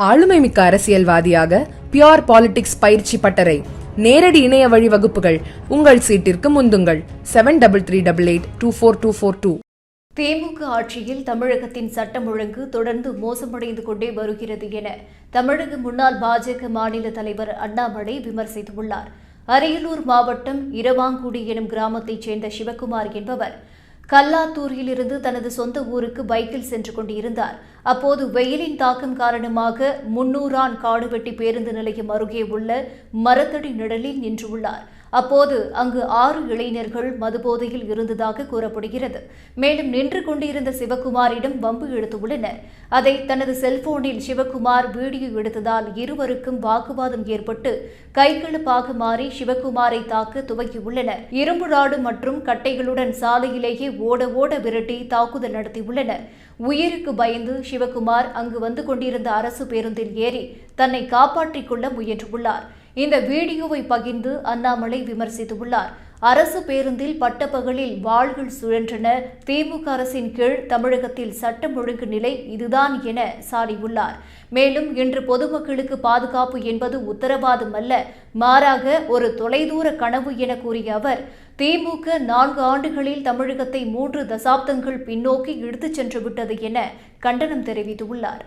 ஆளுமைமிக்க அரசியல்வாதியாக pure politics பயிற்சி பட்டறை. நேரடி இணைய வழி வகுப்புகள். உங்கள் சீட்டிற்கு முந்துங்கள். Seven double three double eight two four two four two DMK ஆட்சியில் தமிழகத்தின் சட்டம் ஒழுங்கு தொடர்ந்து மோசமடைந்து கொண்டே வருகிறது என தமிழக முன்னாள் பாஜக மாநில தலைவர் அண்ணாமலை விமர்சித்துள்ளார். அரியலூர் மாவட்டம் இரவாங்குடி எனும் கிராமத்தைச் சேர்ந்த சிவக்குமார் என்பவர் கல்லாத்தூரிலிருந்து தனது சொந்த ஊருக்கு பைக்கில் சென்று கொண்டிருந்தார். அப்போது வெயிலின் தாக்கம் காரணமாக முன்னூறான் காடுவெட்டி பேருந்து நிலையம் அருகே உள்ள மரத்தடி நிழலில் நின்றுள்ளார் அப்போது அங்கு ஆறு இளைஞர்கள் மதுபோதையில் இருந்ததாக கூறப்படுகிறது. மேலும் நின்று கொண்டிருந்த சிவகுமாரிடம் வம்பு எடுத்துள்ளனர் அதை தனது செல்போனில் சிவகுமார் வீடியோ எடுத்ததால் இருவருக்கும் வாக்குவாதம் ஏற்பட்டு கைகலப்பாக மாறி சிவகுமாரை தாக்க துவக்கியுள்ளனர். இரும்பு ராடு மற்றும் கட்டைகளுடன் சாலையிலேயே ஓட ஓட விரட்டி தாக்குதல் நடத்தியுள்ளனர். உயிருக்கு பயந்து சிவகுமார் அங்கு வந்து கொண்டிருந்த அரசு பேருந்தில் ஏறி தன்னை காப்பாற்றிக் கொள்ள முயன்றுள்ளார். இந்த வீடியோவை பகிர்ந்து அண்ணாமலை விமர்சித்துள்ளார். அரசு பேருந்தில் பட்டப்பகலில் வாள்கள் சுழன்றன. திமுக அரசின் கீழ் தமிழகத்தில் சட்டம் ஒழுங்கு நிலை இதுதான் என சாடியுள்ளார். மேலும் இன்று பொதுமக்களுக்கு பாதுகாப்பு என்பது உத்தரவாதம் அல்ல மாறாக ஒரு தொலைதூர கனவு என கூறிய அவர் திமுக நான்கு ஆண்டுகளில் தமிழகத்தை மூன்று தசாப்தங்கள் பின்னோக்கி இழுத்துச் சென்றுவிட்டது என கண்டனம் தெரிவித்துள்ளார்.